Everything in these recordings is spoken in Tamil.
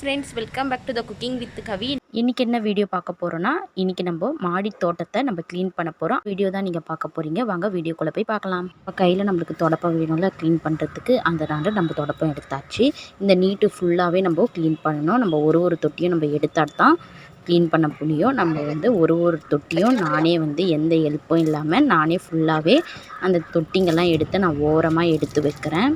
Friends welcome back to the cooking with Kavi இன்றைக்கி என்ன வீடியோ பார்க்க போகிறோன்னா இன்றைக்கி நம்ம மாடி தோட்டத்தை நம்ம க்ளீன் பண்ண போகிறோம் வீடியோ தான் நீங்கள் பார்க்க போகிறீங்க வாங்க வீடியோக்குள்ளே போய் பார்க்கலாம். இப்போ கையில் நம்மளுக்கு தொடப்பம் வேணும்ல க்ளீன் பண்ணுறதுக்கு அந்த அதனால நம்ம தொடப்பம் எடுத்தாச்சு. இந்த நீட்டு ஃபுல்லாகவே நம்ம க்ளீன் பண்ணணும். நம்ம ஒரு ஒரு தொட்டியும் நம்ம எடுத்தால் தான் க்ளீன் பண்ண முடியும். நம்ம வந்து ஒரு ஒரு தொட்டியும் நானே வந்து எந்த ஹெல்ப்பும் இல்லாமல் நானே ஃபுல்லாகவே அந்த தொட்டிங்கெல்லாம் எடுத்து நான் ஓரமாக எடுத்து வைக்கிறேன்.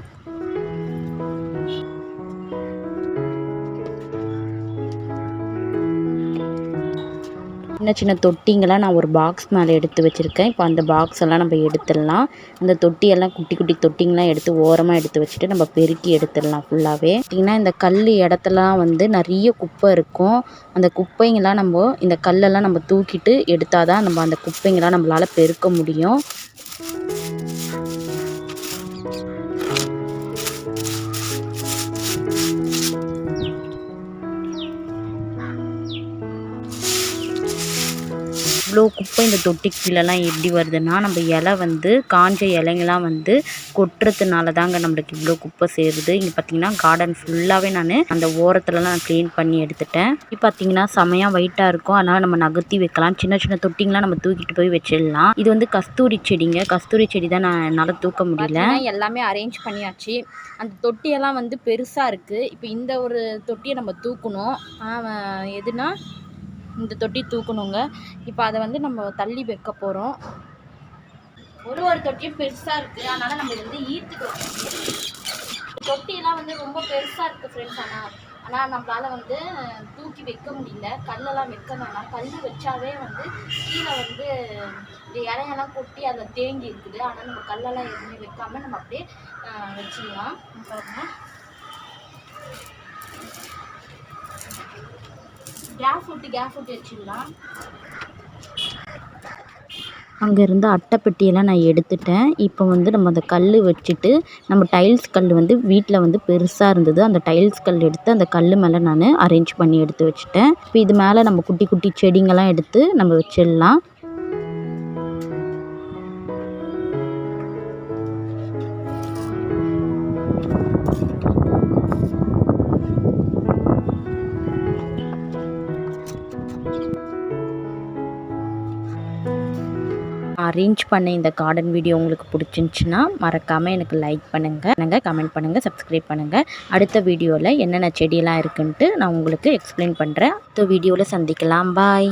சின்ன சின்ன தொட்டிங்கெல்லாம் நான் ஒரு பாக்ஸ் மேலே எடுத்து வச்சுருக்கேன். இப்போ அந்த பாக்ஸ் எல்லாம் நம்ம எடுத்துடலாம். அந்த தொட்டியெல்லாம் குட்டி குட்டி தொட்டிங்கெலாம் எடுத்து ஓரமாக எடுத்து வச்சுட்டு நம்ம பெருக்கி எடுத்துடலாம் ஃபுல்லாகவே பார்த்திங்கன்னா இந்த கல் இடத்துலலாம் வந்து நிறைய குப்பை இருக்கும். அந்த குப்பைங்கெல்லாம் நம்ம இந்த கல்லெல்லாம் நம்ம தூக்கிட்டு எடுத்தால் தான் நம்ம அந்த குப்பைங்கெல்லாம் நம்மளால் பெருக்க முடியும். இவ்வளோ குப்பை இந்த தொட்டிக்கு கீழேலாம் எப்படி வருதுன்னா நம்ம இலை வந்து காஞ்ச இலைங்கெல்லாம் வந்து கொட்டுறதுனால தாங்க நம்மளுக்கு இவ்வளோ குப்பை சேருது. இங்கே பார்த்தீங்கன்னா கார்டன் ஃபுல்லாகவே நான் அந்த ஓரத்துலலாம் நான் க்ளீன் பண்ணி எடுத்துட்டேன். இப்போ பார்த்தீங்கன்னா செமையாக வெயிட்டாக இருக்கும். அதனால் நம்ம நகர்த்தி வைக்கலாம். சின்ன சின்ன தொட்டிங்கெலாம் நம்ம தூக்கிட்டு போய் வச்சிடலாம். இது வந்து கஸ்தூரி செடிங்க. கஸ்தூரி செடி தான் நான் என்னால் தூக்க முடியல. எல்லாமே அரேஞ்ச் பண்ணியாச்சு. அந்த தொட்டியெல்லாம் வந்து பெருசாக இருக்குது இப்போ இந்த ஒரு தொட்டியை நம்ம தூக்கணும். எதுனா இந்த தொட்டி தூக்கணுங்க. இப்போ அதை வந்து நம்ம தள்ளி வைக்க போகிறோம் ஒரு ஒரு தொட்டியும் பெருசாக இருக்குது அதனால் நம்ம வந்து ஈர்த்துக்கிறோம். தொட்டியெல்லாம் வந்து ரொம்ப பெருசாக இருக்குது ஃப்ரெண்ட்ஸ் ஆனால் ஆனால் நம்மளால் வந்து தூக்கி வைக்க முடியல. கல்லெல்லாம் வைக்க வேணாம். கல் வச்சாவே வந்து கீழே வந்து இந்த இலையெல்லாம் கொட்டி அதில் தேங்கி இருக்குது. ஆனால் நம்ம கல்லெல்லாம் எதுவுமே வைக்காமல் நம்ம அப்படியே வச்சுக்கலாம் வச்சிடலாம். கேஸ் விட்டு கேஸ் விட்டு வச்சிடலாம் அங்கே இருந்த அட்டைப்பெட்டியெல்லாம் நான் எடுத்துட்டேன். இப்போ வந்து நம்ம அந்த கல் வச்சுட்டு நம்ம டைல்ஸ் கல் வந்து வீட்டில் வந்து பெருசாக இருந்தது. அந்த டைல்ஸ் கல் எடுத்து அந்த கல் மேலே நான் அரேஞ்ச் பண்ணி எடுத்து வச்சுட்டேன். இப்போ இது மேலே நம்ம குட்டி குட்டி செடிங்கெல்லாம் எடுத்து நம்ம வச்சிடலாம். அரேஞ்ச் பண்ண இந்த கார்டன் வீடியோ உங்களுக்கு பிடிச்சிருந்துச்சின்னா மறக்காமல் எனக்கு லைக் பண்ணுங்கள் நாங்கள் கமெண்ட் பண்ணுங்கள் சப்ஸ்கிரைப் பண்ணுங்கள் அடுத்த வீடியோவில் என்னென்ன செடியெல்லாம் இருக்குன்ட்டு நான் உங்களுக்கு எக்ஸ்பிளைன் பண்ணுறேன் அடுத்த வீடியோவில் சந்திக்கலாம். பாய்